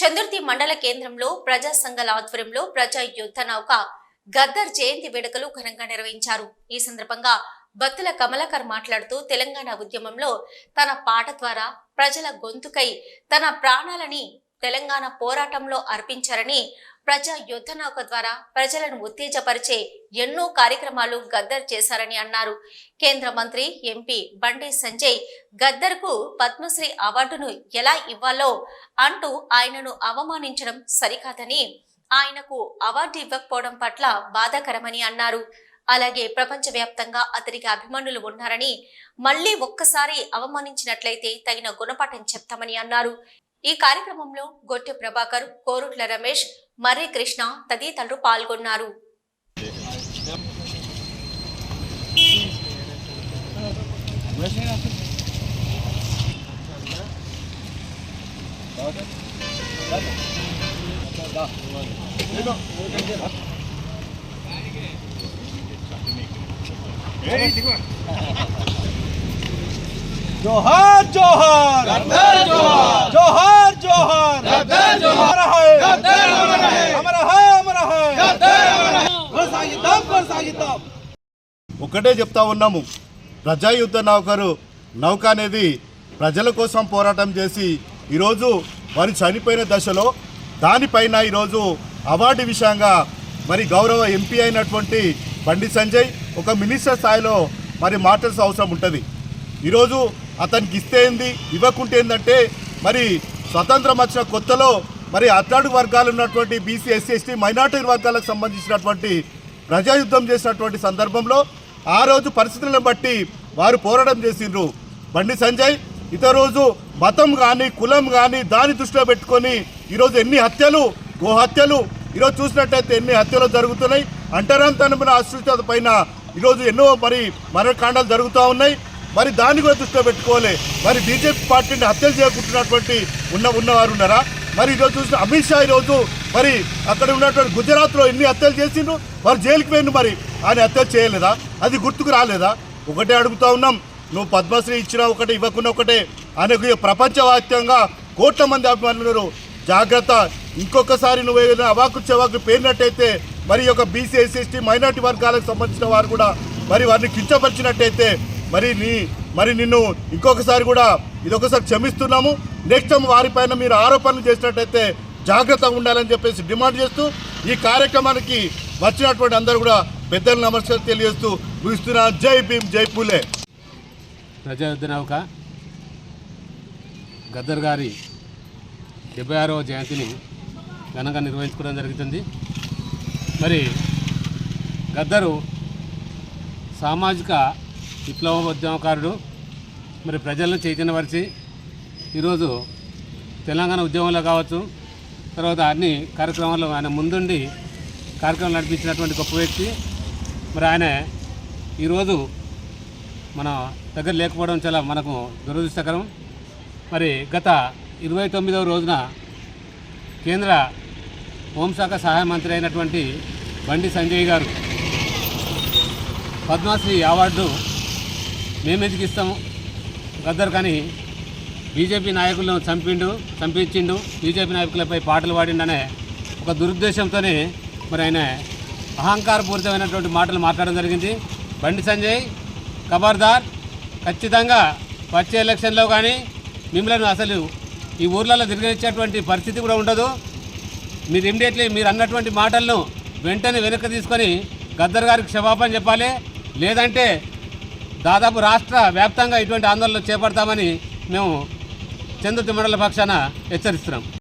చందుర్తి మండల కేంద్రంలో ప్రజా సంఘాల ఆధ్వర్యంలో ప్రజా యుద్ధ నౌక గద్దర్ జయంతి వేడుకలు ఘనంగా నిర్వహించారు. ఈ సందర్భంగా భక్తుల కమలాకర్ మాట్లాడుతూ తెలంగాణ ఉద్యమంలో తన పాట ద్వారా ప్రజల గొంతుకై తన ప్రాణాలని తెలంగాణ పోరాటంలో అర్పించారని ప్రజా యుద్ధ నౌక ద్వారా ప్రజలను ఉత్తేజపరిచే ఎన్నో కార్యక్రమాలు గద్దర్ చేశారని అన్నారు. కేంద్ర మంత్రి ఎంపీ బండి సంజయ్ గద్దర్కు పద్మశ్రీ అవార్డును ఎలా ఇవ్వాలో అంటూ ఆయనను అవమానించడం సరికాదని ఆయనకు అవార్డు ఇవ్వకపోవడం పట్ల బాధాకరమని అన్నారు. అలాగే ప్రపంచవ్యాప్తంగా అతనికి అభిమానులు ఉన్నారని మళ్ళీ ఒక్కసారి అవమానించినట్లయితే తగిన గుణపాఠం చెప్తామని అన్నారు. ఈ కార్యక్రమంలో గొట్టె ప్రభాకర్ కోరుట్ల రమేష్ మర్రి కృష్ణ తదితరులు పాల్గొన్నారు. జోహార్ జోహార్! జోహార్ ఒకటే చెప్తా ఉన్నాము. ప్రజాయుద్ధ నౌకరు నౌక అనేది ప్రజల కోసం పోరాటం చేసి ఈరోజు వారు చనిపోయిన దశలో దానిపైన ఈరోజు అవార్డు విషయంగా మరి గౌరవ ఎంపీ అయినటువంటి బండి సంజయ్ ఒక మినిస్టర్ స్థాయిలో మరి మాట్లాడాల్సిన అవసరం ఉంటుంది. ఈరోజు అతనికి ఇస్తే ఏంది? ఇవ్వకుంటే ఏంటంటే మరి స్వతంత్రం వచ్చిన కొత్తలో మరి అట్లాడు వర్గాలు ఉన్నటువంటి బీసీ ఎస్సీ ఎస్టీ మైనార్టీ వర్గాలకు సంబంధించినటువంటి ప్రజాయుద్ధం చేసినటువంటి సందర్భంలో ఆ రోజు పరిస్థితులను బట్టి వారు పోరాటం చేసిండ్రు. బండి సంజయ్ ఇతర రోజు మతం కానీ కులం కానీ దాని దృష్టిలో పెట్టుకొని ఈరోజు ఎన్ని హత్యలు గో హత్యలు ఈరోజు చూసినట్టయితే ఎన్ని హత్యలు జరుగుతున్నాయి. అంటరాంతనమైన ఆశ్రిత పైన ఈరోజు ఎన్నో మరి మరణకాండాలు జరుగుతూ ఉన్నాయి. మరి దాన్ని కూడా దృష్టిలో పెట్టుకోవాలి. మరి బీజేపీ పార్టీని హత్యలు చేయకుంటున్నటువంటి ఉన్న ఉన్నవారు ఉన్నారా? మరి ఈరోజు చూసిన అమిత్ షా ఈరోజు మరి అక్కడ ఉన్నటువంటి గుజరాత్లో ఎన్ని హత్యలు చేసిండ్రు? వారు జైలుకి పోయిండు మరి. ఆయన హత్యలు చేయలేదా? అది గుర్తుకు రాలేదా? ఒకటే అడుగుతా ఉన్నాం. నువ్వు పద్మశ్రీ ఇచ్చినా ఒకటే ఇవ్వకుండా ఒకటే. ఆయనకు ప్రపంచవ్యాప్తంగా కోట్ల మంది అభిమానులు. జాగ్రత్త. ఇంకొకసారి నువ్వు ఏదైనా అవాకు చెవాకు పేరినట్టయితే మరి యొక్క బీసీ ఎస్సీ మైనార్టీ వర్గాలకు సంబంధించిన వారు కూడా మరి వారిని కించపరిచినట్టయితే మరి నీ మరి నిన్ను ఇంకొకసారి కూడా ఇదొకసారి క్షమిస్తున్నాము. నెక్స్ట్ టైం వారిపైన మీరు ఆరోపణలు చేసినట్టయితే జాగ్రత్తగా ఉండాలని చెప్పేసి డిమాండ్ చేస్తూ ఈ కార్యక్రమానికి వచ్చినటువంటి అందరూ కూడా పెద్దలు నమస్కారం తెలియజేస్తూ ముగిస్తున్నా. జై భీమ్ జై పూలే. ప్రజాయుద్ధ నౌక గద్దర్ గారి డెబ్బై ఆరవ జయంతిని ఘనంగా నిర్వహించుకోవడం జరుగుతుంది. మరి గద్దరు సామాజిక విప్లవ ఉద్యమకారుడు మరి ప్రజలను చైతన్యపరిచి ఈరోజు తెలంగాణ ఉద్యమంలో కావచ్చు తర్వాత అన్ని కార్యక్రమాల్లో ఆయన ముందుండి కార్యక్రమాలు నడిపించినటువంటి గొప్ప వ్యక్తి. మరి ఆయన ఈరోజు మన దగ్గర లేకపోవడం చాలా మనకు దురదృష్టకరం. మరి గత ఇరవై తొమ్మిదవ రోజున కేంద్ర హోంశాఖ సహాయ మంత్రి అయినటువంటి బండి సంజయ్ గారు పద్మశ్రీ అవార్డు మేమెదికిస్తాము గద్దరు కానీ బీజేపీ నాయకులను చంపిండు చంపించిండు బీజేపీ నాయకులపై పాటలు పాడిండనే ఒక దురుద్దేశంతోనే మరి ఆయన అహంకారపూరితమైనటువంటి మాటలు మాట్లాడడం జరిగింది. బండి సంజయ్ ఖబర్దార్ ఖచ్చితంగా వచ్చే ఎలక్షన్లో కానీ మిమ్మల్ని అసలు ఈ ఊర్లలో తిరగనిచ్చేటువంటి పరిస్థితి కూడా ఉండదు. మీరు ఇమ్మీడియట్లీ మీరు అన్నటువంటి మాటలను వెంటనే వెనక్కి తీసుకొని గద్దర్ గారికి క్షమాపణ చెప్పాలి. లేదంటే దాదాపు రాష్ట్ర వ్యాప్తంగా ఇటువంటి ఆందోళనలు చేపడతామని మేము చంద్రుతి మండల పక్షాన హెచ్చరిస్తున్నాం.